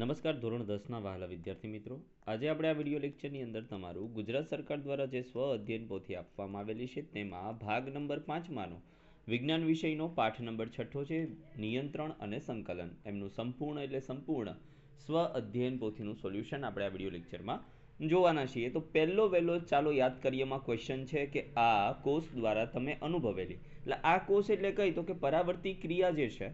નમસ્કાર, ધોરણ દસના વહાલા વિદ્યાર્થી મિત્રો. આજે આપણે આ વીડિયો લેક્ચરની અંદર તમારું ગુજરાત સરકાર દ્વારા જે સ્વ અધ્યયન પોથી આપવામાં આવેલી છે, તેમાં ભાગ નંબર પાંચમાંનો વિજ્ઞાન વિષયનો પાઠ નંબર છઠ્ઠો છે, નિયંત્રણ અને સંકલન. એમનું સંપૂર્ણ એટલે સંપૂર્ણ સ્વ અધ્યયન પોથીનું સોલ્યુશન આપણે આ વીડિયો લેક્ચરમાં જોવાના છીએ. તો પહેલો વહેલો ચાલો યાદ કરીએ એમાં ક્વેશ્ચન છે કે આ કોષ દ્વારા તમે અનુભવેલી. એટલે આ કોષ એટલે કઈ? તો કે પરાવર્તી ક્રિયા જે છે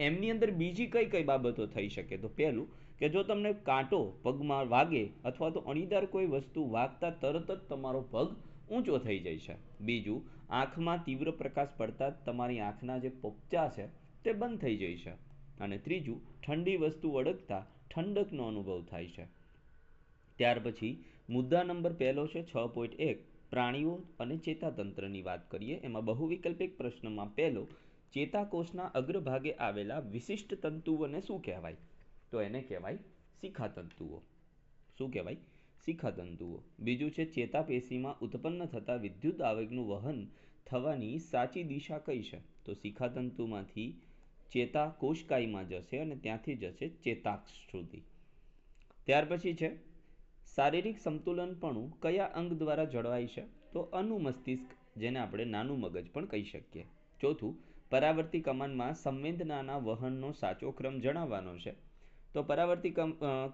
એમની અંદર બીજી કઈ કઈ બાબતો થઈ શકે? તો પહેલું કે જો તમને કાંટો પગમાં વાગે અથવા તો અણીદાર કોઈ વસ્તુ વાગતા તરત જ તમારો પગ ઊંચો થઈ જાય છે. બીજું, આંખમાં તીવ્ર પ્રકાશ પડતા તમારી આંખના જે પોપચા છે તે બંધ થઈ જાય છે. અને ત્રીજું, ઠંડી વસ્તુ અડકતા ઠંડકનો અનુભવ થાય છે. ત્યાર પછી, મુદ્દા નંબર પહેલો છે છ પોઈન્ટ એક, પ્રાણીઓ અને ચેતાતંત્રની વાત કરીએ. એમાં બહુવિકલ્પિક પ્રશ્નમાં પહેલો ચેતાકોષના અગ્રભાગે આવેલા વિશિષ્ટ તંતુઓને શું કહેવાય? તો એને કહેવાય શિખાતંતુઓ. શું કહેવાય? શિખાતંતુઓ. બીજું છે, ચેતાપેશીમાં ઉત્પન્ન થતા વિદ્યુત આવેગનું વહન થવાની સાચી દિશા કઈ છે? તો શિખાતંતુમાંથી ચેતા કોષકાયમાં જશે અને ત્યાંથી જશે ચેતાક્ષ સુધી ત્યાર પછી છે, શારીરિક સંતુલનપણું કયા અંગ દ્વારા જળવાય છે? તો અનુમસ્તિષ્ક જેને આપણે નાનું મગજ પણ કહી શકીએ. ચોથું પરાવર્તી કમાનમાં સંવેદનાના વહનનો સાચો ક્રમ જણાવવાનો છે. તો પરાવર્તી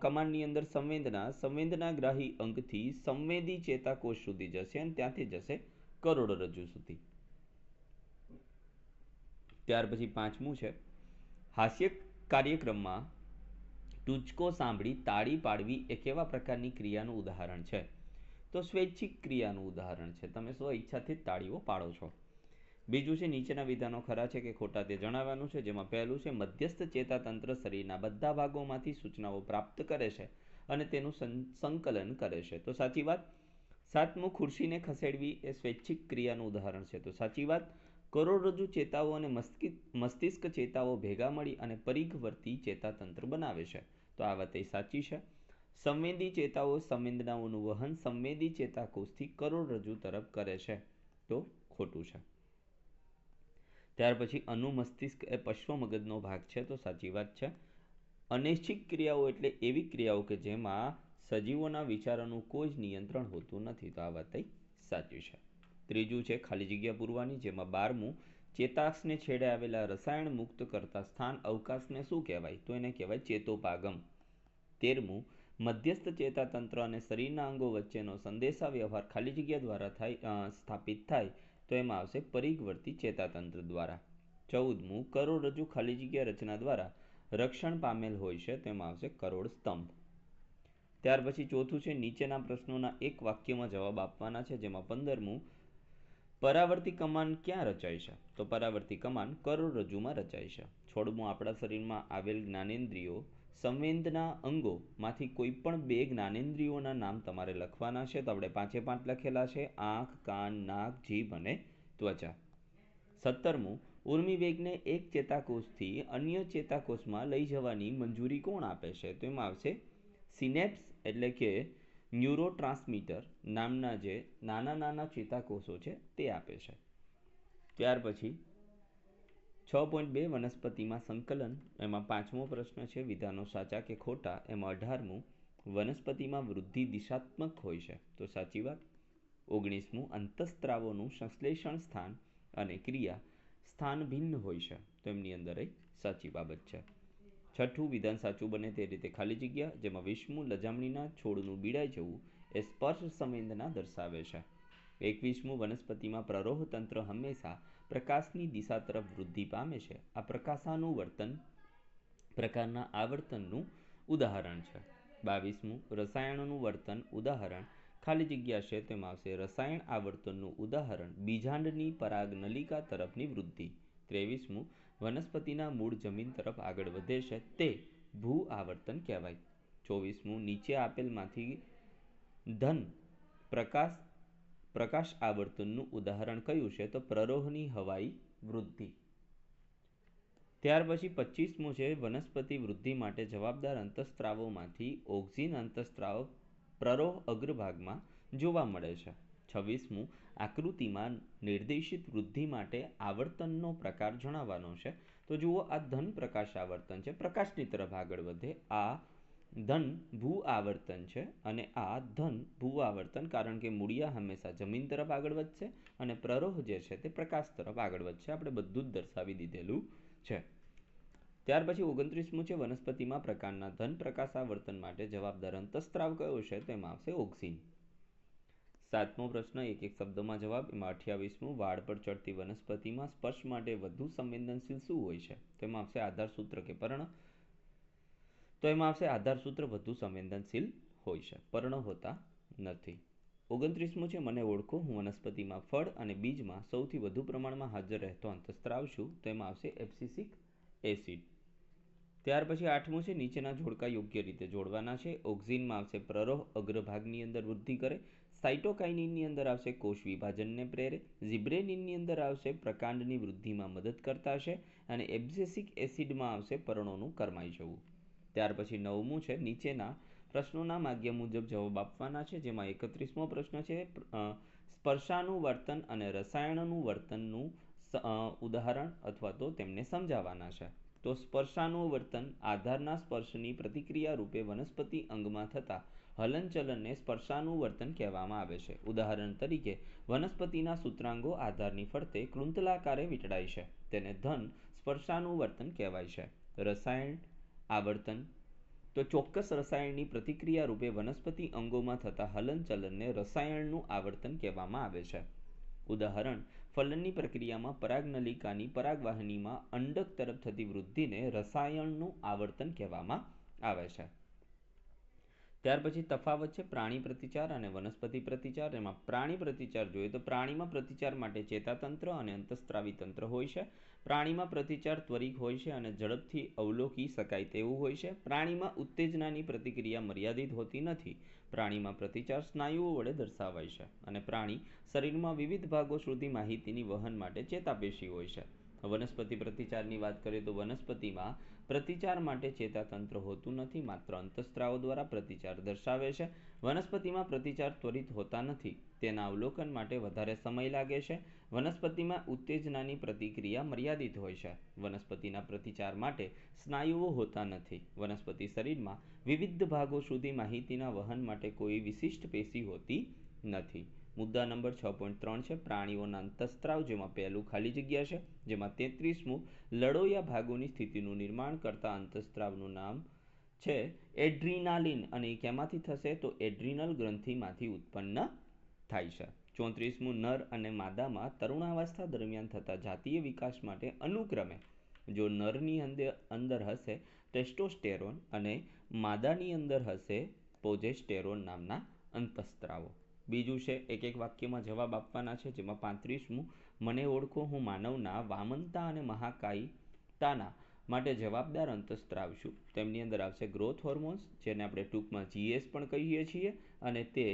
કમાનની અંદર સંવેદના, સંવેદનાગ્રાહી અંગથી સંવેદી ચેતાકોષ સુધી જશે અને ત્યાંથી જશે કરોડરજ્જુ સુધી. ત્યાર પછી પાંચમું છે. હાસ્ય કાર્યક્રમમાં ટૂચકો સાંભળી તાળી પાડવી એ કેવા પ્રકારની ક્રિયાનું ઉદાહરણ છે? તો સ્વૈચ્છિક ક્રિયાનું ઉદાહરણ છે. તમે સ્વ ઈચ્છાથી તાળીઓ પાડો છો. બીજું છે, નીચેના વિધાનો ખરા છે કે ખોટા તે જણાવવાનું છે, જેમાં પહેલું છે, મધ્યસ્થ ચેતાતંત્ર શરીરના બધા ભાગોમાંથી સૂચનાઓ પ્રાપ્ત કરે છે અને તેનું સંકલન કરે છે. તો સાચી વાત? સાતમું, ખુરશીને ખસેડવી એ સ્વૈચ્છિક ક્રિયાનું ઉદાહરણ છે. તો સાચી વાત? કરોડરજ્જુ ચેતાઓ અને મસ્તિષ્ક ચેતાઓ ભેગા મળી અને પરિઘવર્તી ચેતાતંત્ર બનાવે છે. તો આ વાત એ સાચી છે? સંવેદી ચેતાઓ સંવેદનાઓનું વહન સંવેદી ચેતાકોષથી કરોડરજ્જુ તરફ કરે છે. તો ખોટું છે. ત્યાર પછી અનુમસ્તિષ્ક એ પશ્વ મગજનો ભાગ છે, તો સાચી વાત છે. અનૈચ્છિક ક્રિયાઓ એટલે એવી ક્રિયાઓ કે જેમાં સજીવોના વિચારોનું કોઈ જ નિયંત્રણ હોતું નથી, તો આ વાત સાચી છે. ત્રીજું છે ખાલી જગ્યા પૂરવાની, જેમાં બારમું, ચેતાક્ષને છેડે આવેલા રસાયણ મુક્ત કરતા સ્થાન અવકાશને શું કહેવાય? તો એને કહેવાય ચેતોપાગમ. તેરમું, મધ્યસ્થ ચેતાતંત્ર અને શરીરના અંગો વચ્ચેનો સંદેશા વ્યવહાર ખાલી જગ્યા દ્વારા થાય સ્થાપિત થાય તો એમાં આવશે પરિઘવર્તી ચેતાતંત્ર દ્વારા. ચૌદમું કરોડરજ્જુ ખાલી જગ્યા રચના દ્વારા રક્ષણ પામેલ હોય છે, તેમાં આવશે કરોડ સ્તંભ. ત્યાર પછી ચોથું છે, નીચેના પ્રશ્નોના એક વાક્યમાં જવાબ આપવાના છે, જેમાં પંદરમું, પરાવર્તી કમાન ક્યાં રચાય છે? તો પરાવર્તી કમાન કરોડરજ્જુમાં રચાય છે. છોડમું આપણા શરીરમાં આવેલ જ્ઞાનેન્દ્રિયો સંવેદના અંગોમાંથી કોઈ પણ બે જ્ઞાનેન્દ્રિયોના નામ તમારે લખવાના છે તો આપણે પાંચે પાંચ લખેલા છે. આંખ, કાન, નાક, જીભ અને ત્વચા. સત્તરમું ઉર્મિવેગને એક ચેતાકોષથી અન્ય ચેતાકોષમાં લઈ જવાની મંજૂરી કોણ આપે છે? તો એમાં આવશે સિનેપ્સ એટલે કે ન્યુરો ટ્રાન્સમીટર નામના જે નાના નાના ચેતાકોષો છે તે આપે છે. ત્યાર પછી છ પોઈન્ટ બે વનસ્પતિમાં સંકલન, એમાં પાંચમો પ્રશ્ન છે વિધાનો સાચા કે ખોટા, એમાં અઢારમું વનસ્પતિમાં વૃદ્ધિ દિશાત્મક હોય છે. તો સાચી વાત? ઓગણીસમું અંતસ્ત્રાવોનું સંશ્લેષણ સ્થાન અને ક્રિયા સ્થાન ભિન્ન હોય છે. તો એમની અંદર સાચી બાબત છે. છઠ્ઠું, વિધાન સાચું બને તે રીતે ખાલી જગ્યા, જેમાં વિષ્મુ લજામણીના છોડનું બીડાઈ જવું એ સ્પર્શ સંવેદના દર્શાવે છે. એકવીસમું વનસ્પતિમાં પ્રરોહ તંત્ર હંમેશા પ્રકાશની દિશા તરફ વૃદ્ધિ પામે છે. આ પ્રકાશાનુવર્તન પ્રકારના આવર્તનનું ઉદાહરણ છે. બાવીસમું, રસાયણોનું વર્તન ઉદાહરણ. ખાલી જગ્યા છે, તેમાં આવશે. રસાયણ આવર્તનનું ઉદાહરણ. બીજાંડની પરાગ નલિકા તરફની વૃદ્ધિ. ત્રેવીસમું, વનસ્પતિના મૂળ જમીન તરફ આગળ વધે છે, તે ભૂ આવર્તન કહેવાય. ચોવીસમું, નીચે આપેલમાંથી ધન પ્રકાશ પ્રકાશ આવર્તનનું ઉદાહરણ કયું છે? તો પ્રરોહની હવાઈ વૃદ્ધિ. ત્યાર પછી પચીસમું છે વનસ્પતિ વૃદ્ધિ માટે જવાબદાર અંતસ્ત્રાવોમાંથી ઓક્સિન અંતસ્ત્રાવ પ્રરોહ અગ્રભાગમાં જોવા મળે છે. છવ્વીસમું, આકૃતિમાં નિર્દેશિત વૃદ્ધિ માટે આવર્તનનો પ્રકાર જણાવવાનો છે. તો જુઓ આ ધન પ્રકાશ આવર્તન છે. પ્રકાશની તરફ આગળ વધે. આ ધન ભૂ આવર્તન છે અને આ ધન ભૂ આવર્તન કારણ કે મૂળિયા હંમેશા જમીન તરફ આગળ વધશે અને પ્રરોહ જે છે તે પ્રકાશ તરફ આગળ વધશે. આપણે બધું જ દર્શાવી દીધેલું છે. ત્યાર પછી ઓગણત્રીસમું છે વનસ્પતિમાં પ્રકારના ધન પ્રકાશ આવર્તન માટે જવાબદાર અંતસ્ત્રાવ કયો છે? તેમાં આવશે ઓક્સિન. સાતમો પ્રશ્ન એક એક શબ્દમાં જવાબ. એમાં અઠ્યાવીસમું, વાળ પર ચડતી વનસ્પતિમાં સ્પર્શ માટે વધુ સંવેદનશીલ શું હોય છે? તેમાં આવશે આધારસૂત્ર કે પર્ણ. તો એમાં આવશે આધારસૂત્ર વધુ સંવેદનશીલ હોય છે, પર્ણ હોતા નથી. ઓગણત્રીસમું છે, મને ઓળખો, હું વનસ્પતિમાં ફળ અને બીજમાં સૌથી વધુ પ્રમાણમાં હાજર રહેતો અંતસ્ત્રાવ છું, તો એમાં આવશે એપ્સિસિક એસિડ. ત્યાર પછી આઠમું છે, નીચેના જોડકા યોગ્ય રીતે જોડવાના છે, ઓક્ઝિનમાં આવશે પ્રરોહ, અગ્રભાગની અંદર વૃદ્ધિ કરે, સાઇટોકાઇનિનની અંદર આવશે કોષ વિભાજનને પ્રેરે, ઝિબ્રેનિનની અંદર આવશે પ્રકાંડની વૃદ્ધિમાં મદદ કરતા છે અને એબ્સેસિક એસિડમાં આવશે પર્ણોનું કરમાઈ જવું. ત્યાર પછી નવમું છે, નીચેના પ્રશ્નોના માગ્ય મુજબ જવાબ આપવાના છે, જેમાં એકત્રીસમો પ્રશ્ન છે સ્પર્શાનું વર્તન અને રસાયણનું વર્તનનું ઉદાહરણ અથવા તો તેમને સમજાવવાના છે. તો સ્પર્શાનું વર્તન આધારના સ્પર્શની પ્રતિક્રિયા રૂપે વનસ્પતિ અંગમાં થતા હલનચલનને સ્પર્શાનું વર્તન કહેવામાં આવે છે. ઉદાહરણ તરીકે, વનસ્પતિના સૂત્રાંગો આધારની ફરતે કૃંતલાકારે વીંટળાય છે. તેને ધન સ્પર્શાનું વર્તન કહેવાય છે. રસાયણ આવર્તન. તો ચોક્કસ રસાયણની પ્રતિક્રિયા રૂપે વનસ્પતિ અંગોમાં થતા હલનચલનને રસાયણનું આવર્તન કહેવામાં આવે છે. ઉદાહરણ, ફલનની પ્રક્રિયામાં પરાગનલિકાની પરાગવાહિનીમાં અંડક તરફ થતી વૃદ્ધિને રસાયણનું આવર્તન કહેવામાં આવે છે. ત્યાર પછી તફાવત છે પ્રાણી પ્રતિચાર અને વનસ્પતિ પ્રતિચાર. એમાં પ્રાણી પ્રતિચાર જોઈએ તો પ્રાણીમાં પ્રતિચાર માટે ચેતાતંત્ર અને અંતસ્ત્રાવી તંત્ર હોય છે. પ્રાણીમાં પ્રતિચાર ત્વરિત હોય છે અને ઝડપથી અવલોકી શકાય તેવું હોય છે. પ્રાણીમાં ઉત્તેજનાની પ્રતિક્રિયા મર્યાદિત હોતી નથી. પ્રાણીમાં પ્રતિચાર સ્નાયુઓ વડે દર્શાવાય છે અને પ્રાણી શરીરમાં વિવિધ ભાગો સુધી માહિતીની વહન માટે ચેતાપેશી હોય છે. વનસ્પતિ પ્રતિચારની વાત કરીએ તો વનસ્પતિમાં પ્રતિચાર માટે ચેતાતંત્ર હોતું નથી, માત્ર અંતસ્ત્રાવો દ્વારા પ્રતિચાર દર્શાવે છે. વનસ્પતિમાં પ્રતિચાર ત્વરિત હોતા નથી, તેના અવલોકન માટે વધારે સમય લાગે છે. વનસ્પતિમાં ઉત્તેજનાની પ્રતિક્રિયા મર્યાદિત હોય છે. વનસ્પતિના પ્રતિચાર માટે સ્નાયુઓ હોતા નથી. વનસ્પતિ શરીરમાં વિવિધ ભાગો સુધી માહિતીના વહન માટે કોઈ વિશિષ્ટ પેશી હોતી નથી. મુદ્દા નંબર છ પોઈન્ટ ત્રણ છે, પ્રાણીઓના અંતસ્ત્રાવ જેમાં પહેલું ખાલી જગ્યા છે, જેમાં તેત્રીસમું લડોયા ભાગોની સ્થિતિનું નિર્માણ કરતા અંતસ્ત્રાવનું નામ છે એડ્રીનાલિન અને એ કેમાંથી થશે? તો એડ્રીનલ ગ્રંથિમાંથી ઉત્પન્ન થાય છે. ચોત્રીસમું નર અને માદામાં તરુણાવસ્થા દરમિયાન થતા જાતીય વિકાસ માટે અનુક્રમે જો નરની અંદર અંદર હશે ટેસ્ટોસ્ટેરોન અને માદાની અંદર હશે પોજેસ્ટેરોન નામના અંતસ્ત્રાવો. બીજું છે, એક એક વાક્યમાં જવાબ આપવાના છે, જેમાં પાંત્રીસમું, મને ઓળખો હું માનવના, વામનતા અને મહાકાયતાના માટે જવાબદાર અંતસ્ત્રાવ છું. તેમની અંદર આવશે ગ્રોથ હોર્મોન્સ જેને આપણે ટૂંકમાં જીએસ પણ કહીએ છીએ, અને તે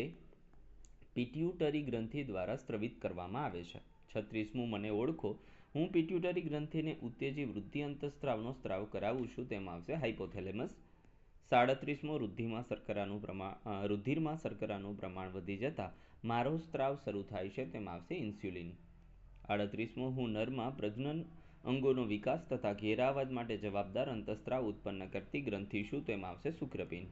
પિટ્યુટરી ગ્રંથિ દ્વારા સ્ત્રવિત કરવામાં આવે છે. છત્રીસમું, મને ઓળખો, હું પિટ્યુટરી ગ્રંથિને ઉત્તેજી વૃદ્ધિ અંતસ્ત્રાવનો સ્ત્રાવ કરાવું છું. તેમાં આવશે હાઇપોથેલેમસ સાડત્રીસમો રુદ્ધિમાં શર્કરાનું પ્રમાણ રુધિરમાં શર્કરાનું પ્રમાણ વધી જતાં મારો સ્ત્રાવ શરૂ થાય છે તેમાં આવશે ઇન્સ્યુલિન. આડત્રીસમો હું નરમાં પ્રજનન અંગોનો વિકાસ તથા ઘેરા માટે જવાબદાર અંતસ્ત્રાવ ઉત્પન્ન કરતી ગ્રંથિ શું તેમાં આવશે શુક્રપિન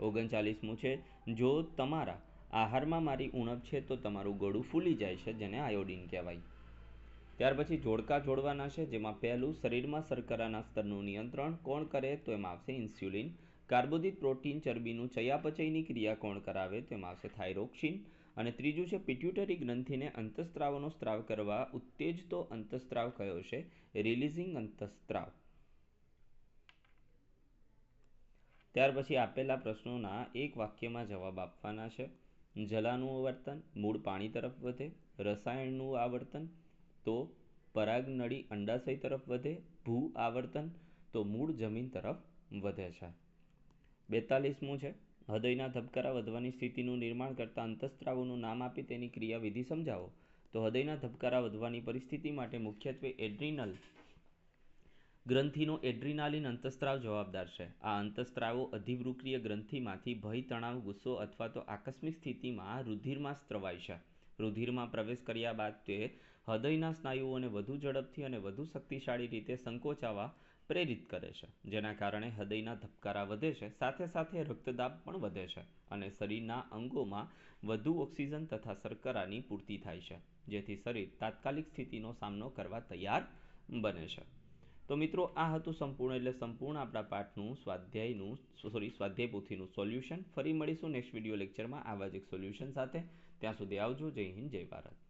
ઓગણચાલીસમું છે, જો તમારા આહારમાં મારી ઉણપ છે તો તમારું ગળું ફૂલી જાય છે જેને આયોડિન કહેવાય. ત્યાર પછી જોડકા જોડવાના છે જેમાં પહેલું શરીરમાં શર્કરાના સ્તરનું નિયંત્રણ કોણ કરે તો એમાં આવશે ઇન્સ્યુલિન. કાર્બોદિત પ્રોટીન ચરબીનું ચયાપચયની ક્રિયા કોણ કરાવે, તેમાં આવશે થાઇરોક્સિન અને ત્રીજું છે પિટ્યુટરી ગ્રંથિને અંતસ્ત્રાવનો સ્ત્રાવ કરવા ઉત્તેજતો અંતસ્ત્રાવ કયો છે? રિલીઝિંગ અંતસ્ત્રાવ. ત્યાર પછી આપેલા પ્રશ્નોના એક વાક્યમાં જવાબ આપવાના છે. જલાનું આવર્તન, મૂળ પાણી તરફ વધે, રસાયણનું આવર્તન, તો પરાગનળી અંડાશય તરફ વધે, ભૂ આવર્તન, તો મૂળ જમીન તરફ વધે છે. બેતાલીસમું છે. હૃદયના ધબકારા વધવાની સ્થિતિનું નિર્માણ કરતા અંતસ્ત્રાવોનું નામ આપી તેની ક્રિયાવિધિ સમજાવો. તો હૃદયના ધબકારા વધવાની પરિસ્થિતિ માટે મુખ્યત્વે એડ્રિનલ ગ્રંથિનો એડ્રિનાલિન અંતસ્ત્રાવ જવાબદાર છે. આ અંતસ્ત્રાવો અધિવૃક્રિય ગ્રંથિમાંથી ભય, તણાવ, ગુસ્સો અથવા તો આકસ્મિક સ્થિતિમાં રુધિરમાં સ્ત્રવાય છે. રુધિરમાં પ્રવેશ કર્યા બાદ તે હૃદયના સ્નાયુઓને વધુ ઝડપથી અને વધુ શક્તિશાળી રીતે સંકોચાવા પ્રેરિત કરે છે, જેના કારણે હૃદયના ધબકારા વધે છે, સાથે સાથે રક્તદાબ પણ વધે છે અને શરીરના અંગોમાં વધુ ઓક્સિજન તથા શર્કરાની પૂર્તિ થાય છે, જેથી શરીર તાત્કાલિક સ્થિતિનો સામનો કરવા તૈયાર બને છે. તો મિત્રો, આ હતું સંપૂર્ણ એટલે સંપૂર્ણ આપણા પાઠનું સ્વાધ્યાયનું, સોરી સ્વાધ્યાય પોથીનું સોલ્યુશન. ફરી મળીશું નેક્સ્ટ વીડિયો લેક્ચરમાં આવા જ એક સોલ્યુશન સાથે. ત્યાં સુધી આવજો. જય હિન્દ, જય ભારત.